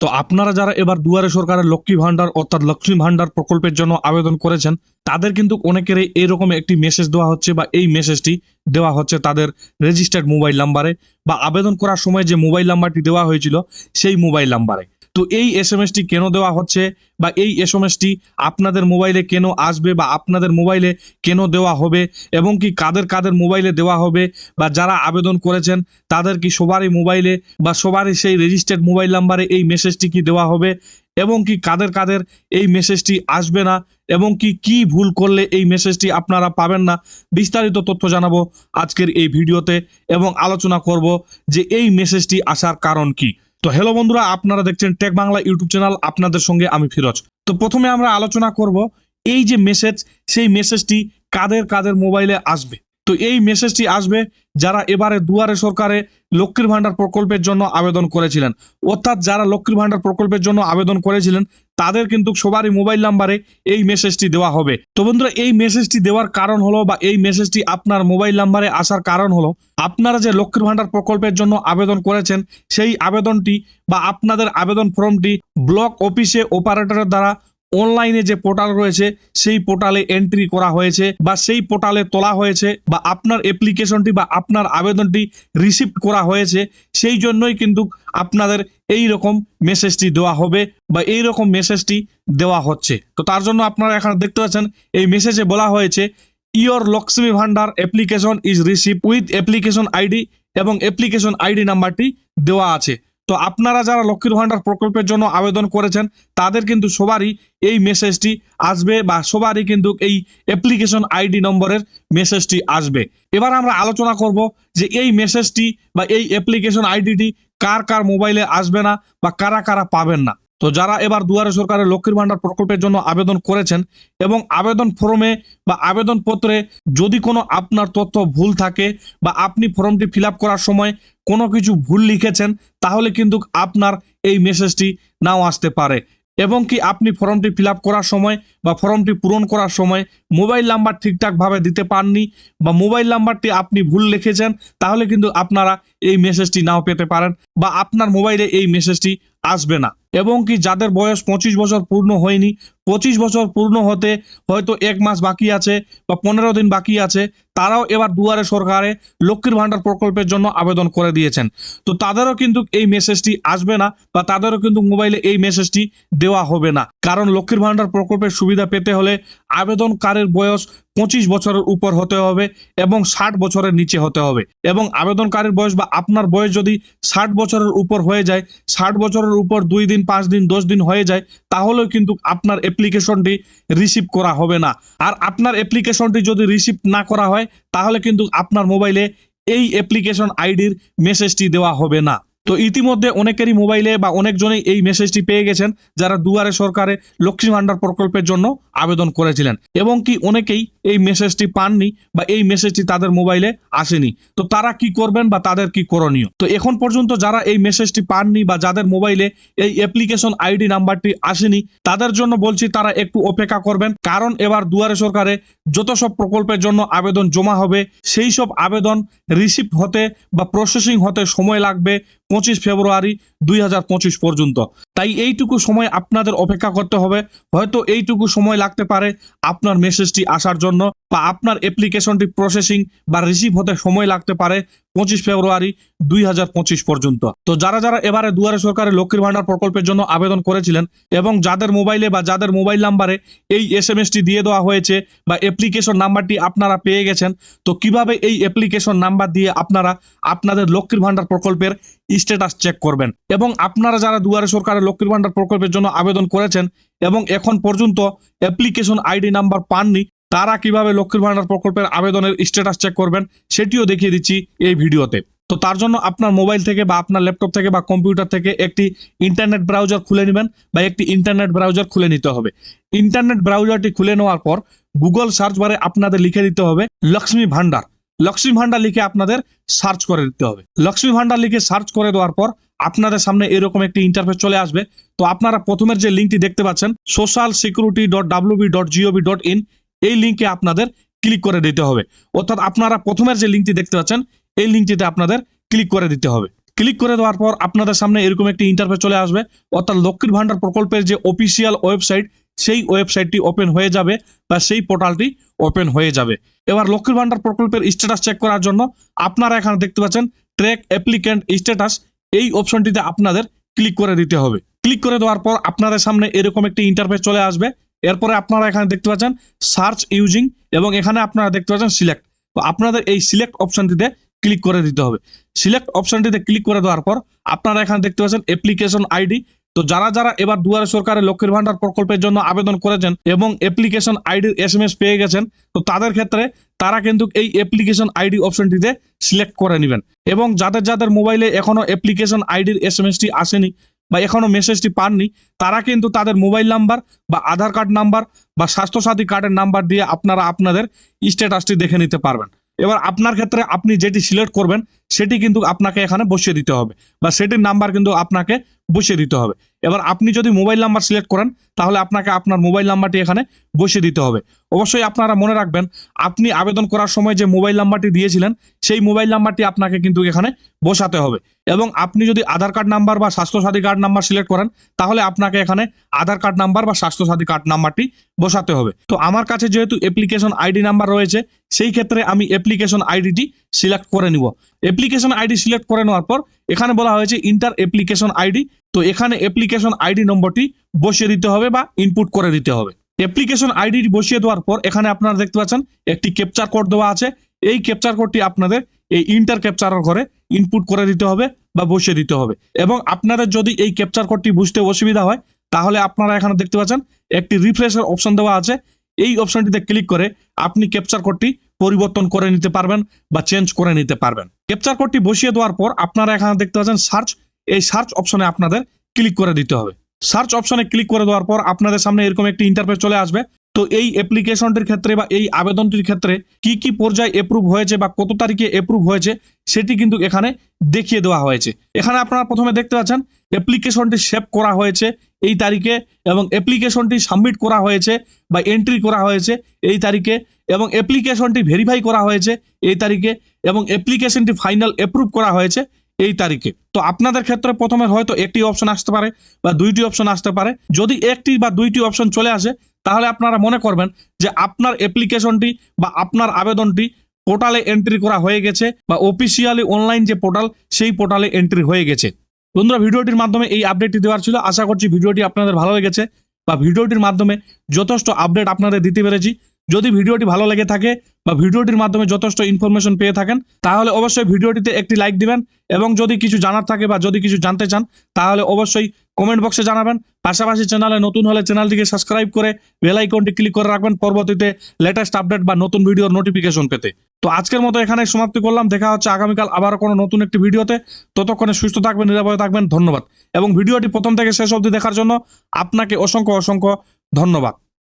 তো আপনারা যারা এবার দুয়ারে সরকারের লক্ষ্মী ভান্ডার অর্থাৎ লক্ষ্মী ভান্ডার প্রকল্পের জন্য আবেদন করেছেন, তাদের কিন্তু অনেকেরই এরকম একটি মেসেজ দেওয়া হচ্ছে বা এই মেসেজটি দেওয়া হচ্ছে তাদের রেজিস্টার্ড মোবাইল নাম্বারে বা আবেদন করার সময় যে মোবাইল নাম্বারটি দেওয়া হয়েছিল, সেই মোবাইল নাম্বারে তো এই এস এম এসটি কেন দেওয়া হচ্ছে বা এই এস এম এসটি আপনাদের মোবাইলে কেন আসবে বা আপনাদের মোবাইলে কেন দেওয়া হবে এবং কি কাদের কাদের মোবাইলে দেওয়া হবে বা যারা আবেদন করেছেন তাদের কি সবারই মোবাইলে বা সবারই সেই রেজিস্টার্ড মোবাইল নাম্বারে এই মেসেজটি কি দেওয়া হবে এবং কি কাদের কাদের এই মেসেজটি আসবে না এবং কি কি ভুল করলে এই মেসেজটি আপনারা পাবেন না বিস্তারিত তথ্য জানাব আজকের এই ভিডিওতে এবং আলোচনা করব যে এই মেসেজটি আসার কারণ কি। তো হ্যালো বন্ধুরা, আপনারা দেখছেন টেক বাংলা ইউটিউব চ্যানেল আপনাদের সঙ্গে আমি ফিরোজ। তো প্রথমে আমরা আলোচনা করব এই যে মেসেজ সেই মেসেজটি কাদের কাদের মোবাইলে আসবে। তো এই মেসেজটি আসবে যারা এবারে দুয়ারে সরকারে লক্ষ্মীর ভান্ডার প্রকল্পের জন্য আবেদন করেছিলেন। অর্থাৎ যারা লক্ষ্মীর ভান্ডার প্রকল্পের জন্য আবেদন করেছিলেন, তাদের কিন্তু সবারই মোবাইল নাম্বারে এই মেসেজটি দেওয়া হবে। তো বন্ধুরা, এই মেসেজটি দেওয়ার কারণ হলো বা এই মেসেজটি আপনার মোবাইল নাম্বারে আসার কারণ হলো, আপনারা যে লক্ষ্মীর ভান্ডার প্রকল্পের জন্য আবেদন করেছেন, সেই আবেদনটি বা আপনাদের আবেদন ফর্মটি ব্লক অফিসে অপারেটরের দ্বারা অনলাইনে যে পোর্টাল রয়েছে, সেই পোর্টালে এন্ট্রি করা হয়েছে বা সেই পোর্টালে তোলা হয়েছে বা আপনার অ্যাপ্লিকেশনটি বা আপনার আবেদনটি রিসিভ করা হয়েছে, সেই জন্যই কিন্তু আপনাদের এই রকম মেসেজটি দেওয়া হবে বা এই রকম মেসেজটি দেওয়া হচ্ছে। তো তার জন্য আপনারা এখানে দেখতে পাচ্ছেন, এই মেসেজে বলা হয়েছে your Lakshmi Bhandar application is receive with application ID এবং অ্যাপ্লিকেশন আইডি নাম্বারটি দেওয়া আছে। তো আপনারা যারা লক্ষ্মীর ভাণ্ডার প্রকল্পের জন্য আবেদন করেছেন, তাদের কিন্তু সবারই এই মেসেজটি আসবে বা সবারই কিন্তু এই অ্যাপ্লিকেশন আইডি নম্বরের মেসেজটি আসবে। এবার আমরা আলোচনা করব যে এই মেসেজটি বা এই অ্যাপ্লিকেশন আইডিটি কার কার মোবাইলে আসবে না বা কারা কারা পাবেন না। তো যারা এবার দুয়ারে সরকারের লক্ষ্মীর ভান্ডার প্রকল্পের জন্য আবেদন করেছেন এবং আবেদন ফর্মে বা আবেদন পত্রে যদি কোনো আপনার তথ্য ভুল থাকে বা আপনি ফর্মটি ফিল করার সময় কোনো কিছু ভুল লিখেছেন, তাহলে কিন্তু আপনার এই মেসেজটি নাও আসতে পারে। এবং কি আপনি ফর্মটি ফিল করার সময় বা ফর্মটি পূরণ করার সময় মোবাইল নাম্বার ঠিকঠাকভাবে দিতে পাননি বা মোবাইল নাম্বারটি আপনি ভুল লিখেছেন, তাহলে কিন্তু আপনারা এই মেসেজটি নাও পেতে পারেন। বা আপনার মোবাইলে এই মেসেজটি আসবে না। এবং কি যাদের বয়স পঁচিশ বছর পূর্ণ হয়নি, পঁচিশ বছর পূর্ণ হতে হয়তো এক মাস বাকি আছে বা পনেরো দিন বাকি আছে, তারাও এবার দুয়ারে সরকারে লক্ষ্মীর ভাণ্ডার প্রকল্পের জন্য আবেদন করে দিয়েছেন। তো তাদেরও কিন্তু এই মেসেজটি আসবে না বা তাদেরও কিন্তু মোবাইলে এই মেসেজটি দেওয়া হবে না। কারণ লক্ষ্মীর ভাণ্ডার প্রকল্পের সুবিধা পেতে হলে আবেদনকারের বয়স পঁচিশ বছরের উপর হতে হবে এবং ষাট বছরের নিচে হতে হবে। এবং আবেদনকারীর বয়স বা আপনার বয়স যদি ষাট বছরের উপর হয়ে যায়, ষাট বছরের উপর দুই দিন, পাঁচ দিন, দশ দিন হয়ে যায়, তাহলেও কিন্তু আপনার অ্যাপ্লিকেশনটি রিসিভ করা হবে না। আর আপনার অ্যাপ্লিকেশনটি যদি রিসিভ না করা হয়, তাহলে কিন্তু আপনার মোবাইলে এই অ্যাপ্লিকেশন আইডির মেসেজটি দেওয়া হবে না। তো ইতিমধ্যে অনেকেরই মোবাইলে বা অনেকজনেই এই মেসেজটি পেয়ে গেছেন যারা দুয়ারে সরকারে লক্ষ্মী ভান্ডার প্রকল্পের জন্য আবেদন করেছিলেন এবং কি অনেকেই এই মেসেজটি পাননি বা এই মেসেজটি তাদের মোবাইলে আসেনি। তো তারা কি করবেন বা তাদের কি করণীয়? তো এখন পর্যন্ত যারা এই মেসেজটি পাননি বা যাদের মোবাইলে এই অ্যাপ্লিকেশন আইডি নাম্বারটি আসেনি, তাদের জন্য বলছি তারা একটু অপেক্ষা করবেন। কারণ এবার দুয়ারে সরকারে যত সব প্রকল্পের জন্য আবেদন জমা হবে, সেই সব আবেদন রিসিভ হতে বা প্রসেসিং হতে সময় লাগবে। পঁচিশ ফেব্রুয়ারি দুই হাজার পঁচিশ পর্যন্ত। তাই এইটুকু সময় আপনাদের অপেক্ষা করতে হবে। হয়তো এইটুকু সময় লাগতে পারে আপনার মেসেজটি আসার জন্য বা আপনার অ্যাপ্লিকেশনটি প্রসেসিং বা রিসিভ হতে সময় লাগতে পারে। পঁচিশ ফেব্রুয়ারি দুই হাজার পঁচিশ পর্যন্ত। তো যারা যারা এবারে দুয়ারে সরকারের লক্ষ্মীর ভান্ডার প্রকল্পের জন্য আবেদন করেছিলেন এবং যাদের মোবাইলে বা যাদের মোবাইল নাম্বারে এই এস এম দিয়ে দেওয়া হয়েছে বা অ্যাপ্লিকেশন নাম্বারটি আপনারা পেয়ে গেছেন, তো কীভাবে এই অ্যাপ্লিকেশন নাম্বার দিয়ে আপনারা আপনাদের লক্ষ্মীর ভান্ডার প্রকল্পের স্ট্যাটাস চেক করবেন? এবং আপনারা যারা দুয়ারে সরকারের লক্ষ্মীর ভান্ডার প্রকল্পের জন্য আবেদন করেছেন এবং এখন পর্যন্ত অ্যাপ্লিকেশন আইডি নাম্বার পাননি তারা কীভাবে লক্ষ্মীর ভান্ডার প্রকল্পের আবেদনের স্ট্যাটাস চেক করবেন সেটিও দেখিয়ে দিচ্ছি এই ভিডিওতে। তো তার জন্য আপনার মোবাইল থেকে বা আপনার ল্যাপটপ থেকে বা কম্পিউটার থেকে একটি ইন্টারনেট ব্রাউজার খুলে নেবেন বা একটি ইন্টারনেট ব্রাউজার খুলে নিতে হবে। ইন্টারনেট ব্রাউজারটি খুলে নেওয়ার পর গুগল সার্চ বারে আপনাদের লিখে দিতে হবে লক্ষ্মী ভান্ডার লক্ষ্মী ভান্ডার লিখে আপনাদের সার্চ করে দিতে হবে। লক্ষ্মী ভান্ডার লিখে সার্চ করে দেওয়ার পর আপনাদের সামনে এরকম একটি ইন্টারফেস চলে আসবে। তো আপনারা প্রথমের যে লিঙ্কটি দেখতে পাচ্ছেন social security dot WB dot gov dot in এই লিঙ্কে আপনাদের ক্লিক করে দিতে হবে। অর্থাৎ আপনারা প্রথমের যে লিঙ্কটি দেখতে পাচ্ছেন, এই লিঙ্কটিতে আপনাদের ক্লিক করে দিতে হবে। ক্লিক করে দেওয়ার পর আপনাদের সামনে এরকম একটি ইন্টারফেস চলে আসবে। অর্থাৎ লক্ষ্মীর ভান্ডার প্রকল্পের যে অফিসিয়াল ওয়েবসাইট সেই ওয়েবসাইটটি ওপেন হয়ে যাবে বা সেই পোর্টালটি ওপেন হয়ে যাবে। এবার লক্ষ্মীর ভান্ডার প্রকল্পের স্ট্যাটাস চেক করার জন্য আপনারা এখানে দেখতে পাচ্ছেন ট্র্যাক অ্যাপ্লিক্যান্ট স্ট্যাটাস এই অপশনটিতে আপনাদের ক্লিক করে দিতে হবে। ক্লিক করে দেওয়ার পর আপনাদের সামনে এরকম একটি ইন্টারফেস চলে আসবে। এরপরে আপনারা এখানে দেখতে পাচ্ছেন সার্চ ইউজিং এবং এখানে আপনারা দেখতে পাচ্ছেন সিলেক্ট আপনাদের এই সিলেক্ট অপশনটিতে ক্লিক করে দিতে হবে। সিলেক্ট অপশনটিতে ক্লিক করে দেওয়ার পর আপনারা এখানে দেখতে পাচ্ছেন অ্যাপ্লিকেশন আইডি তো যারা যারা এবার দুয়ারে সরকারের লক্ষ্মীর ভান্ডার প্রকল্পের জন্য আবেদন করেছেন এবং অ্যাপ্লিকেশন আইডির এস এম এস পেয়ে গেছেন, তো তাদের ক্ষেত্রে তারা কিন্তু এই অ্যাপ্লিকেশন আইডি অপশনটিতে সিলেক্ট করে নেবেন। এবং যাদের যাদের মোবাইলে এখনও অ্যাপ্লিকেশন আইডির এস এম এসটি আসেনি বা এখনও মেসেজটি পাননি, তারা কিন্তু তাদের মোবাইল নাম্বার বা আধার কার্ড নাম্বার বা স্বাস্থ্যসাথী কার্ডের নাম্বার দিয়ে আপনারা আপনাদের স্ট্যাটাসটি দেখে নিতে পারবেন। এবার আপনার ক্ষেত্রে আপনি যেটি সিলেক্ট করবেন সেটি কিন্তু আপনাকে এখানে বসিয়ে দিতে হবে বা সেটির নাম্বার কিন্তু আপনাকে বসিয়ে দিতে হবে। এবার আপনি যদি মোবাইল নাম্বার সিলেক্ট করেন, তাহলে আপনাকে আপনার মোবাইল নাম্বারটি এখানে বসিয়ে দিতে হবে। অবশ্যই আপনারা মনে রাখবেন, আপনি আবেদন করার সময় যে মোবাইল নাম্বারটি দিয়েছিলেন, সেই মোবাইল নাম্বারটি আপনাকে কিন্তু এখানে বসাতে হবে। এবং আপনি যদি আধার কার্ড নাম্বার বা স্বাস্থ্যসাথী কার্ড নাম্বার সিলেক্ট করেন, তাহলে আপনাকে এখানে আধার কার্ড নাম্বার বা স্বাস্থ্যসাথী কার্ড নাম্বারটি বসাতে হবে। তো আমার কাছে যেহেতু অ্যাপ্লিকেশন আইডি নাম্বার রয়েছে, সেই ক্ষেত্রে আমি অ্যাপ্লিকেশন আইডিটি সিলেক্ট করে নিব। অ্যাপ্লিকেশন আইডি সিলেক্ট করে নেওয়ার পর, এখানে বলা হয়েছে ইন্টার অ্যাপ্লিকেশন আইডি তো এখানে অ্যাপ্লিকেশন আইডি নম্বরটি বসিয়ে দিতে হবে বা ইনপুট করে দিতে হবে। অ্যাপ্লিকেশন আইডি বসিয়ে দেওয়ার পর, এখানে আপনারা দেখতে পাচ্ছেন একটি ক্যাপচার কোড দেওয়া আছে। এই ক্যাপচার কোডটি আপনাদের এই ইন্টার ক্যাপচারের ঘরে ইনপুট করে দিতে হবে বা বসিয়ে দিতে হবে। এবং আপনাদের যদি এই ক্যাপচার কোডটি বুঝতে অসুবিধা হয়, তাহলে আপনারা এখানে দেখতে পাচ্ছেন একটি রিফ্রেশের অপশন দেওয়া আছে। এই অপশনটিতে ক্লিক করে আপনি ক্যাপচার কোডটি পরিবর্তন করে নিতে পারবেন বা চেঞ্জ করে নিতে পারবেন। ক্যাপচার কোডটি বসিয়ে দেওয়ার পর আপনারা এখানে দেখতে পাচ্ছেন সার্চ এই সার্চ অপশনে আপনাদের ক্লিক করে দিতে হবে। সার্চ অপশনে ক্লিক করে দেওয়ার পর আপনাদের সামনে এরকম একটি ইন্টারফেস চলে আসবে। তো এই অ্যাপ্লিকেশনটির ক্ষেত্রে বা এই আবেদনটির ক্ষেত্রে কি কি পর্যায়ে এপ্রুভ হয়েছে বা কত তারিখে এপ্রুভ হয়েছে, সেটি কিন্তু এখানে দেখিয়ে দেওয়া হয়েছে। এখানে আপনারা প্রথমে দেখতে পাচ্ছেন অ্যাপ্লিকেশনটি সেভ করা হয়েছে এই তারিখে এবং অ্যাপ্লিকেশনটি সাবমিট করা হয়েছে বা এন্ট্রি করা হয়েছে এই তারিখে এবং অ্যাপ্লিকেশনটি ভেরিফাই করা হয়েছে এই তারিখে এবং অ্যাপ্লিকেশনটি ফাইনাল অ্যাপ্রুভ করা হয়েছে এই তারিখে। তো আপনাদের ক্ষেত্রে প্রথমে হয়তো একটি অপশন আসতে পারে বা দুইটি অপশন আসতে পারে। যদি একটি বা দুইটি অপশন চলে আসে, তাহলে আপনারা মনে করবেন যে আপনার অ্যাপ্লিকেশনটি বা আপনার আবেদনটি পোর্টালে এন্ট্রি করা হয়ে গেছে বা অফিসিয়ালি অনলাইন যে পোর্টাল সেই পোর্টালে এন্ট্রি হয়ে গেছে। বন্ধুরা, ভিডিওটির মাধ্যমে এই আপডেটটি দেওয়ার ছিল। আশা করছি ভিডিওটি আপনাদের ভালো লেগেছে বা ভিডিওটির মাধ্যমে যথেষ্ট আপডেট আপনাদের দিতে পেরেছি। যদি ভিডিওটি ভালো লেগে থাকে বা ভিডিওটির মাধ্যমে যথেষ্ট ইনফরমেশন পেয়ে থাকেন, তাহলে অবশ্যই ভিডিওটিতে একটি লাইক দিবেন এবং যদি কিছু জানার থাকে বা যদি কিছু জানতে চান, তাহলে অবশ্যই কমেন্ট বক্সে জানাবেন। পাশাপাশি চ্যানেলে নতুন হলে চ্যানেলটিকে সাবস্ক্রাইব করে বেল আইকনটি ক্লিক করে রাখবেন পরবর্তীতে লেটেস্ট আপডেট বা নতুন ভিডিওর নোটিফিকেশন পেতে। তো আজকের মতো এখানে সমাপ্তি করলাম। দেখা হচ্ছে আগামীকাল আবার কোনো নতুন একটি ভিডিওতে। ততক্ষণে সুস্থ থাকবেন, নিরাপদে থাকবেন। ধন্যবাদ। এবং ভিডিওটি প্রথম থেকে শেষ অবধি দেখার জন্য আপনাকে অসংখ্য অসংখ্য ধন্যবাদ।